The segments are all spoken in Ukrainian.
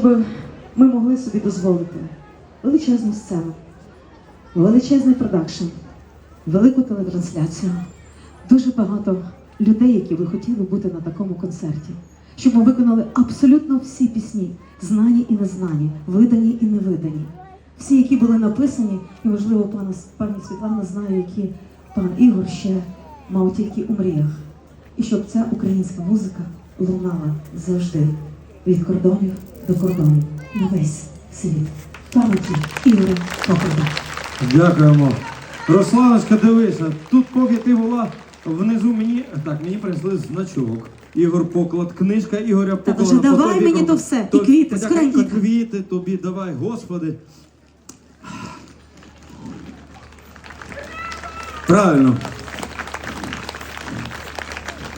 щоб ми могли собі дозволити величезну сцену, величезний продакшн, велику телетрансляцію, дуже багато людей, які би хотіли бути на такому концерті, щоб ми виконали абсолютно всі пісні, знані і незнані, видані і невидані. Всі, які були написані, і можливо, пана пані Світлана знає, які пан Ігор ще мав тільки у мріях. І щоб ця українська музика лунала завжди від кордонів до на весь світ. Пам'яті Ігоря Похода. Дякуємо. Русланочка, дивися, тут поки ти була внизу мені. Так, мені принесли значок. Ігор Поклад, книжка Ігоря Поклада. вже давай тобі мені то все, і квіти, скоренько. І квіти тобі давай, господи. Правильно.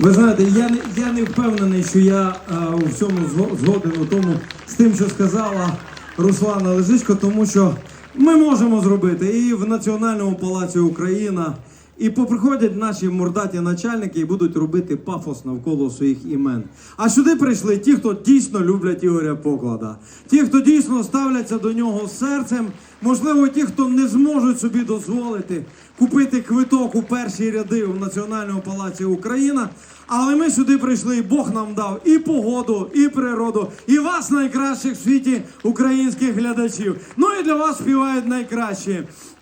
Ви знаєте, я не, я не впевнений, що я а, у всьому зго- згоден у тому з тим, що сказала Руслана Лежичко, тому що ми можемо зробити і в Національному палаці Україна, і поприходять наші мордаті начальники і будуть робити пафос навколо своїх імен. А сюди прийшли ті, хто дійсно люблять Ігоря Поклада, ті, хто дійсно ставляться до нього серцем, можливо, ті, хто не зможуть собі дозволити купити квиток у перші ряди в Національному палаці Україна. Але ми сюди прийшли, і Бог нам дав і погоду, і природу, і вас найкращих в світі українських глядачів. Ну і для вас співають найкращі.